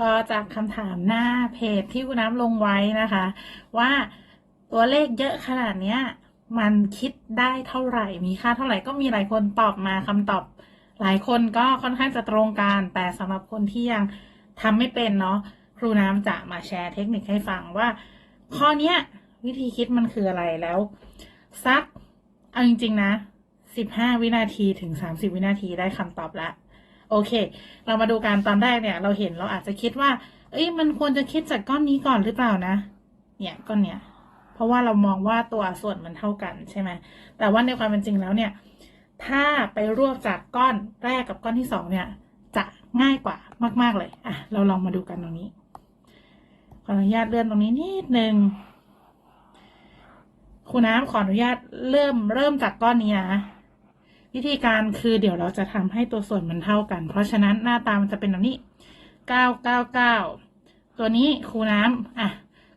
ก็จากคำถามหน้าเพจที่คุณน้ำลงไว้นะคะ ว่าตัวเลขเยอะขนาดเนี้ย มันคิดได้เท่าไหร่ มีค่าเท่าไหร่ก็มีหลายคนตอบมาคำตอบหลายคนก็ค่อนข้างจะตรงกัน แต่สำหรับคนที่ยังทำไม่เป็นเนาะครูน้ำจะมาแชร์เทคนิคให้ฟังว่า ข้อเนี้ย วิธีคิดมันคืออะไรแล้วสักเอาจริงๆนะสิบห้าวินาทีถึงสามสิบวินาทีได้คำตอบละ โอเค เรามาดูการตอนแรกเนี่ย เราเห็นเราอาจจะคิดว่า เอ้ยมันควรจะคิดจากก้อนนี้ก่อนหรือเปล่านะ เนี่ยก้อนเนี้ยเพราะว่าเรามองว่าตัวส่วนมันเท่ากันใช่ไหมแต่ว่าในความเป็นจริงแล้วเนี่ย ถ้าไปรวบจากก้อนแรกกับก้อนที่สองเนี่ย จะง่ายกว่ามาก ๆเลยอะเราลองมาดูกันตรงนี้ขออนุญาตเลื่อนตรงนี้นิดนึงครูน้ำขออนุญาตเริ่มเริ่มจากก้อนนี้นะ วิธีการคือเดี๋ยวเราจะทำให้ตัวส่วนมันเท่ากัน เพราะฉะนั้นหน้าตามันจะเป็นแบบนี้เก้าเก้าเก้าตัวนี้ครูน้ำอะ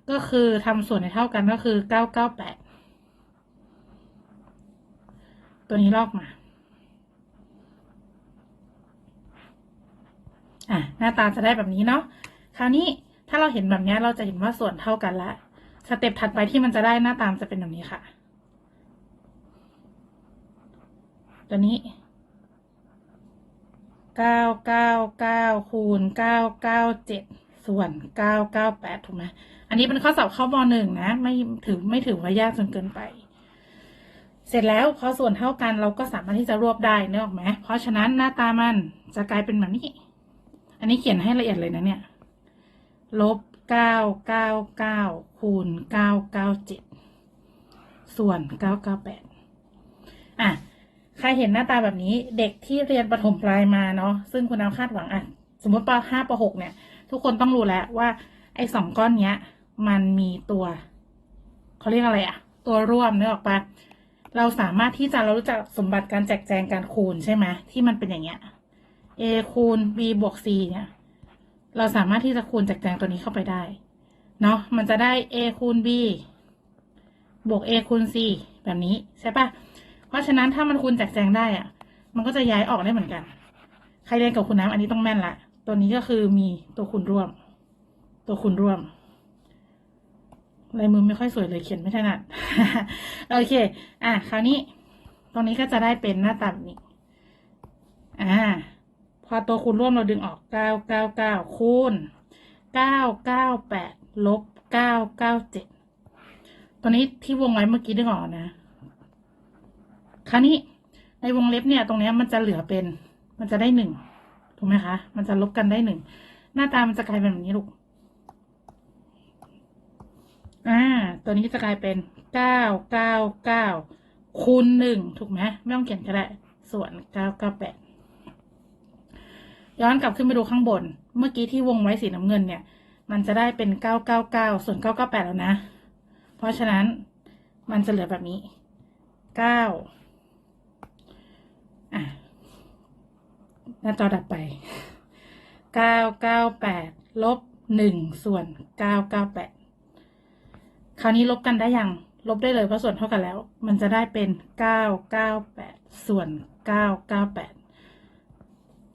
ก็คือทำส่วนให้เท่ากันก็คือเก้าเก้าแปดตัวนี้ลอกมาอะหน้าตาจะได้แบบนี้เนาะคราวนี้ถ้าเราเห็นแบบนี้เราจะเห็นว่าส่วนเท่ากันละสเต็ปถัดไปที่มันจะได้หน้าตามนจะเป็นแบบนี้ค่ะ ตัวนี้เก้าเก้าเก้าคูณเก้าเก้าเจ็ดส่วนเก้าเก้าแปดถูกไหมอันนี้เป็นข้อสอบข้ามหนึ่งนะ ไม่ถือไม่ถือว่ายากจนเกินไป เสร็จแล้วพอส่วนเท่ากันเราก็สามารถที่จะรวบได้นึกออกไหมเพราะฉะนั้นหน้าตามันจะกลายเป็นแบบนี้ อันนี้เขียนให้ละเอียดเลยนะเนี่ย ลบเก้าเก้าเก้าคูณเก้าเก้าเจ็ดส่วนเก้าเก้าแปดอะ ใครเห็นหน้าตาแบบนี้เด็กที่เรียนประถมปลายมาเนาะซึ่งคุณน้ำคาดหวังอะสมมติปห้าปหกเนี่ย ทุกคนต้องรู้แล้วว่า ไอ้สองก้อนเนี้ย มันมีตัวเขาเรียกอะไรอะตัวร่วมเนื้อออกปะเราสามารถที่จะเรารู้จักสมบัติการแจกแจงการคูณใช่ไหมที่มันเป็นอย่างเงี้ย a คูณ b บวก c เนี่ย เราสามารถที่จะคูณแจกแจงตัวนี้เข้าไปได้ เนาะมันจะได้ a คูณ b บวก a คูณ c แบบนี้ใช่ปะ เพราะฉะนั้นถ้ามันคูณแจกแจงได้อะมันก็จะย้ายออกได้เหมือนกัน ใครเรียนกับคุณน้ำอันนี้ต้องแม่นละ ตัวนี้ก็คือมีตัวคูณร่วม ตัวคูณร่วมลายมือไม่ค่อยสวยเลยเขียนไม่ถนัด โอเค อะ คราวนี้ ตรงนี้ก็จะได้เป็นหน้าตาแบบนี้ อ่า พอตัวคูณร่วมเราดึงออกเก้าเก้าเก้าคูณเก้าเก้าแปดลบเก้าเก้าเจ็ดตัวนี้ที่วงไว้เมื่อกี้ดึงออกนะ ราวนี้ในวงเล็บเนี่ยตรงนี้มันจะเหลือเป็น มันจะได้หนึ่งถูกไหมคะ มันจะลบกันได้หนึ่งหน้าตามันจะกลายเป็นแบบนี้ลูกอ่าตัวนี้จะกลายเป็นเก้าเก้าเก้าคูณหนึ่งถูกไหมไม่ต้องเขียนก็ได้ส่วนเก้าเก้าแปดย้อนกลับขึ้นไปดูข้างบน เมื่อกี้ที่วงไว้สีน้ำเงินเนี่ย มันจะได้เป็นเก้าเก้าเก้าส่วนเก้าเก้าแปดแล้วนะ เพราะฉะนั้นมันจะเหลือแบบนี้เก้า อะ หน้าจอดับไปเก้าเก้าแปดลบหนึ่งส่วนเก้าเก้าแปดคราวนี้ลบกันได้ยัง ลบได้เลยเพราะส่วนเท่ากันแล้ว มันจะได้เป็นเก้าเก้าแปดส่วนเก้าเก้าแปด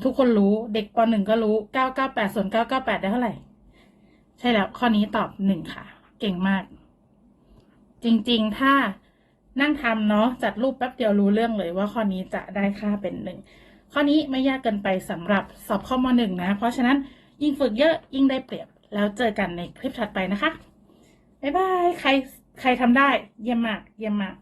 ทุกคนรู้เด็กปหนึ่งก็รู้เก้าเก้าแปดส่วนเก้าเก้าแปดได้เท่าไหร่ ใช่แล้ว ข้อนี้ตอบหนึ่งค่ะ เก่งมาก จริงๆ ถ้านั่งทำเนาะจัดรูปแป๊บเดียวรู้เรื่องเลยว่าข้อนี้จะได้ค่าเป็นหนึ่ง ข้อนี้ไม่ยากเกินไปสำหรับสอบข้อมหนึ่งนะ เพราะฉะนั้นยิ่งฝึกเยอะยิ่งได้เปรียบ แล้วเจอกันในคลิปถัดไปนะคะ บ๊ายบาย ใครใครทำได้เยี่ยมมากเยี่ยมมาก